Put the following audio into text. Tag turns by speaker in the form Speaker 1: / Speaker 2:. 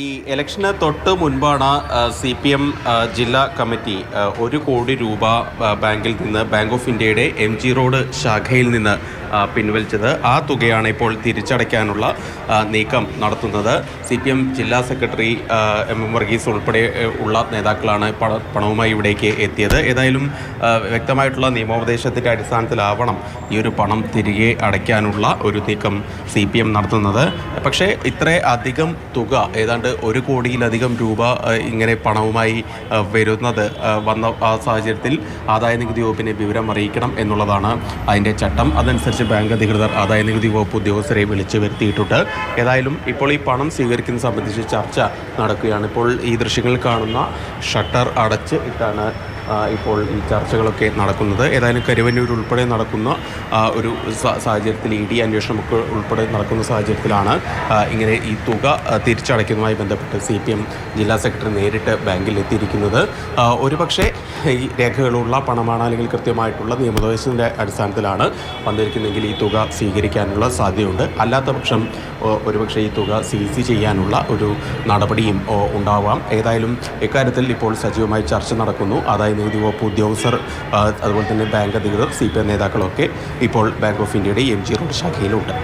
Speaker 1: ഈ ഇലക്ഷന് തൊട്ട് മുൻപാണ് സി പി എം ജില്ലാ കമ്മിറ്റി ഒരു കോടി രൂപ ബാങ്കിൽ നിന്ന് ബാങ്ക് ഓഫ് ഇന്ത്യയുടെ എം ജി റോഡ് ശാഖയിൽ നിന്ന് പിൻവലിച്ചത്. ആ തുകയാണ് ഇപ്പോൾ തിരിച്ചടയ്ക്കാനുള്ള നീക്കം നടത്തുന്നത്. സി പി എം ജില്ലാ സെക്രട്ടറി എം എം വർഗീസ് ഉൾപ്പെടെ ഉള്ള നേതാക്കളാണ് പണ പണവുമായി ഇവിടേക്ക് എത്തിയത്. ഏതായാലും വ്യക്തമായിട്ടുള്ള നിയമോപദേശത്തിന്റെ അടിസ്ഥാനത്തിലാവണം ഈ ഒരു പണം തിരികെ അടയ്ക്കാനുള്ള ഒരു നീക്കം സി പി എം നടത്തുന്നത്. പക്ഷേ ഇത്രയധികം തുക ഏതാണ്ട് ഒരു കോടിയിലധികം രൂപ ഇങ്ങനെ പണവുമായി വരുന്നത് വന്ന ആ സാഹചര്യത്തിൽ ആദായ നികുതി വകുപ്പിനെ വിവരം അറിയിക്കണം എന്നുള്ളതാണ് അതിന്റെ ചട്ടം. അതനുസരിച്ച് ബാങ്ക് അധികൃതർ ആദായ നികുതി വകുപ്പ് ഉദ്യോഗസ്ഥരെ വിളിച്ചു വരുത്തിയിട്ടുണ്ട്. ഏതായാലും ഇപ്പോൾ ഈ പണം സ്വീകരിക്കുന്നത് സംബന്ധിച്ച് ചർച്ച നടക്കുകയാണ്. ഇപ്പോൾ ഈ ദൃശ്യങ്ങളിൽ കാണുന്ന ഷട്ടർ അടച്ച് ഇട്ടാണ് ഇപ്പോൾ ഈ ചർച്ചകളൊക്കെ നടക്കുന്നത്. ഏതായാലും കരുവന്നൂർ ഉൾപ്പെടെ നടക്കുന്ന ഒരു സാഹചര്യത്തിൽ ഇ ഡി അന്വേഷണമൊക്കെ ഉൾപ്പെടെ നടക്കുന്ന സാഹചര്യത്തിലാണ് ഇങ്ങനെ ഈ തുക തിരിച്ചടയ്ക്കുന്നതുമായി ബന്ധപ്പെട്ട് സി പി എം ജില്ലാ സെക്രട്ടറി നേരിട്ട് ബാങ്കിൽ എത്തിയിരിക്കുന്നത്. ഒരു ഒരുപക്ഷെ ഈ രേഖകളുള്ള പണമാണ് അല്ലെങ്കിൽ കൃത്യമായിട്ടുള്ള നിയമോപദേശത്തിന്റെ അടിസ്ഥാനത്തിലാണ് വന്നിരിക്കുന്നതെങ്കിൽ ഈ തുക സ്വീകരിക്കാനുള്ള സാധ്യതയുണ്ട്. അല്ലാത്ത പക്ഷം ഒരുപക്ഷെ ഈ തുക സീസ് ചെയ്യാനുള്ള ഒരു നടപടിയും ഉണ്ടാവാം. ഏതായാലും ഇക്കാര്യത്തിൽ ഇപ്പോൾ സജീവമായി ചർച്ച നടക്കുന്നു. ആദായ നികുതി വകുപ്പ് ഉദ്യോഗസ്ഥർ അതുപോലെ തന്നെ ബാങ്ക് അധികൃതർ സി പി എം നേതാക്കളൊക്കെ ഇപ്പോൾ ബാങ്ക് ഓഫ് ഇന്ത്യയുടെ എം ജി റോഡ് ശാഖയിലുണ്ട്.